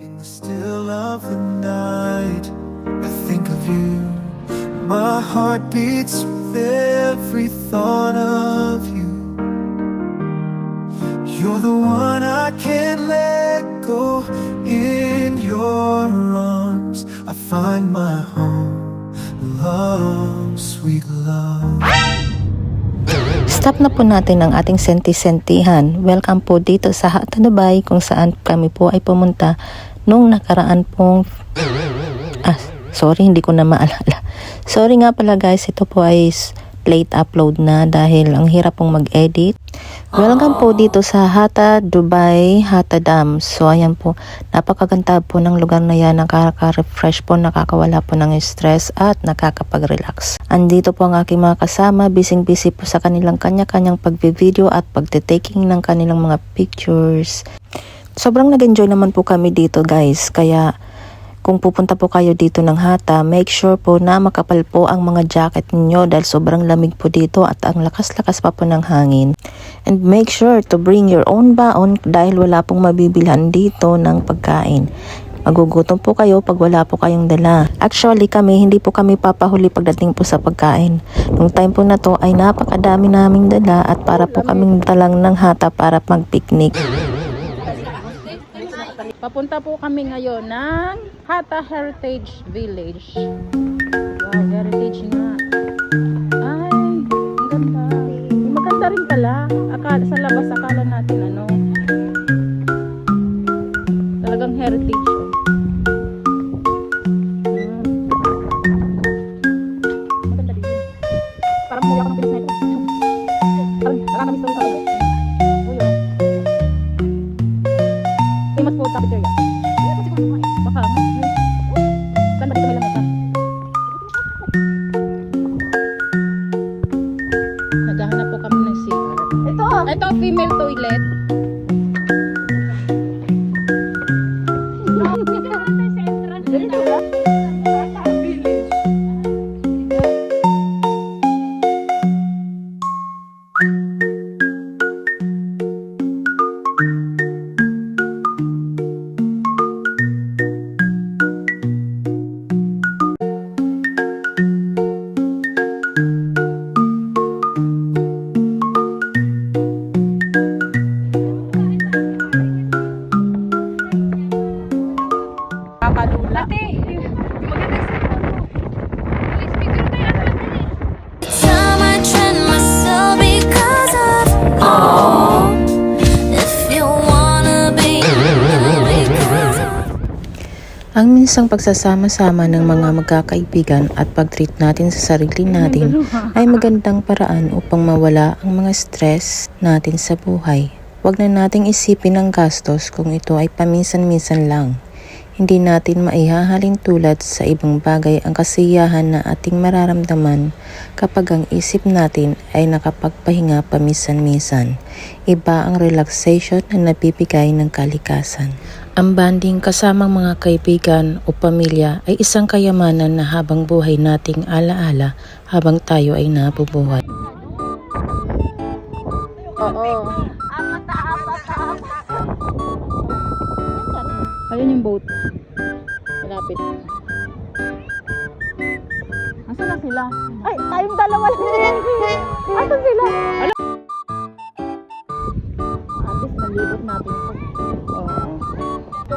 In the still of the night, I think of you. My heart beats with every thought of you. You're the one I can't let go. In your arms, I find my home. Love, sweet love. Stop na po natin ang ating senti-sentihan. Welcome po dito sa Hata Dubai kung saan kami po ay pumunta nung nakaraan pong... Ah, sorry, hindi ko na maalala. Sorry nga pala guys, ito po ay late upload na dahil ang hirap pong mag-edit. Welcome po dito sa Hata Dubai, Hata Dam. So ayan po, napakaganda po ng lugar na yan, nakaka-refresh po, nakakawala po ng stress at nakakapag-relax. Andito po ang aking mga kasama, busy-busy po sa kanilang kanya-kanyang pagbe-video at pagte-taking ng kanilang mga pictures. Sobrang nag-enjoy naman po kami dito guys, kaya kung pupunta po kayo dito ng Hata, make sure po na makapal po ang mga jacket ninyo dahil sobrang lamig po dito at ang lakas-lakas pa po ng hangin. And make sure to bring your own baon dahil wala pong mabibilhan dito ng pagkain. Magugutom po kayo pag wala po kayong dala. Actually kami, hindi po kami papahuli pagdating po sa pagkain. Nung time po na to ay napakadami naming dala at para po kaming dalang ng hata para mag-picnic. Papunta po kami ngayon ng Hata Heritage Village. Wow, heritage nga. Ay, ang ganda. Maganda rin pala. Akala, sa labas, akala natin ano. Talagang heritage. Oh. Hmm. Maganda din. Parang muya ka ng Pinas na ito. Parang nakakamiss Famous food cafeteria. Baka. Saan ba dito may lamesa? Naghahanap po kami ng CR. Ito! Ito, female toilet. Of Ang minsang pagsasama-sama ng mga magkakaibigan at pag-treat natin sa sarili natin ay magandang paraan upang mawala ang mga stress natin sa buhay. Huwag na nating isipin ang gastos kung ito ay paminsan-minsan lang. Hindi natin maihahalin tulad sa ibang bagay ang kasiyahan na ating mararamdaman kapag ang isip natin ay nakapagpahinga paminsan-minsan. Iba ang relaxation na nabibigay ng kalikasan. Ang banding kasamang mga kaibigan o pamilya ay isang kayamanan na habang buhay nating alaala habang tayo ay nabubuhay. Oo. Ayun yung boat. Malapit. Asan na sila? Ay, tayong dalawa lang. Asan sila? Ala.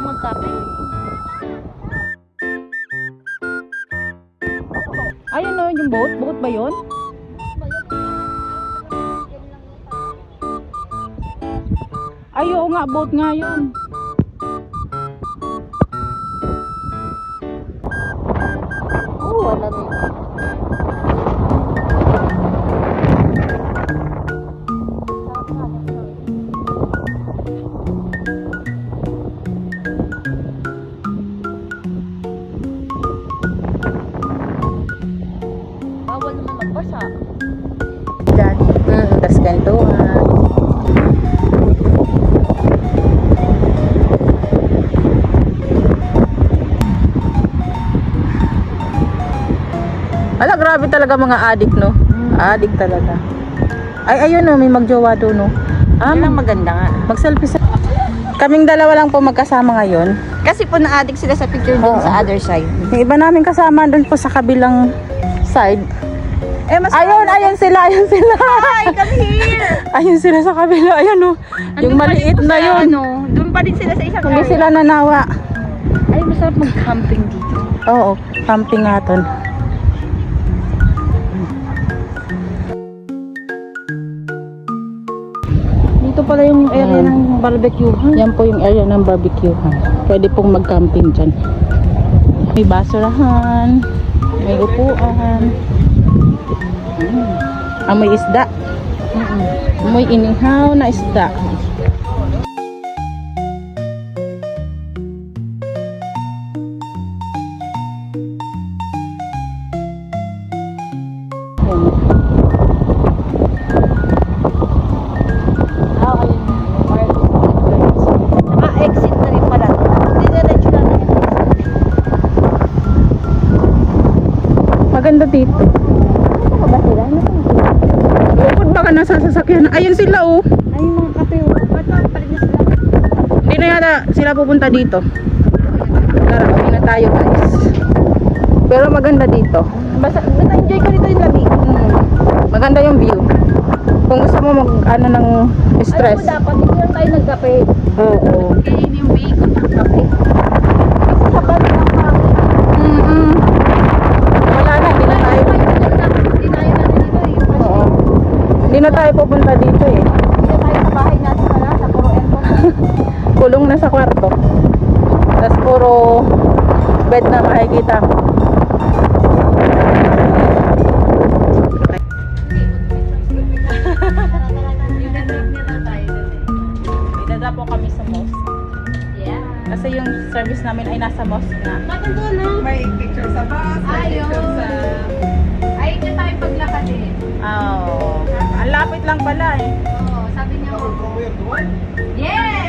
Ito magkape. Ayun o, yung boat. Boat ba yun? Ay, oo nga, boat nga yun. Grabe talaga mga addict, no? Addict talaga. Ay, ayun, no, may magjowa doon, no? Ah, mag- maganda nga. mag-selfie sa... Kaming dalawa lang po magkasama ngayon. Kasi po na-addict sila sa picture Oo. sa other side. Yung iba namin kasama doon po sa kabilang side. Eh, mas Ayun, ayun sila, ayun sila. Hi, come here! Ayun sila sa kabila, ayun oh. Yung Andun pa maliit rin po na sa, yun. Ano, doon pa din sila sa isang Hindi area. sila nanawa. Ay, masarap mag-camping dito. Oo, camping natin. Dito pala yung area Ayan. ng barbecue. Yan po yung area ng barbecue. Pwede pong mag-camping dyan. May basurahan, may upuan. Mm. Amoy isda. Amoy inihaw na isda. Maganda dito. Ano ba sila? Ano ba? Lupod baka nasa sasakyan. Ayun sila oh. Ay, yung mga kape. oh. Ba't pa pa rin na sila? Hindi na yata sila pupunta dito. Tara, uwi na tayo guys. Pero maganda dito. Basta, basta enjoy ka dito yung lamig. Mm. Maganda yung view. Kung gusto mo mag ano ng stress. Alam mo dapat, hindi lang tayo nagkape. Oo. Kainin yung bacon kape. Na tayo pupunta dito eh. Hindi tayo sa bahay natin wala. Sa puro aircon. Kulong na sa kwarto. Tapos puro bed na makikita. Idada po kami sa mosque. Yeah. Kasi yung service namin ay nasa mosque na. Doon no? May picture sa bus, may Ayun. picture sa... Ay, hindi tayo paglakad eh. Oh. Ang lapit lang pala eh. Oo, sabi niya. Yes!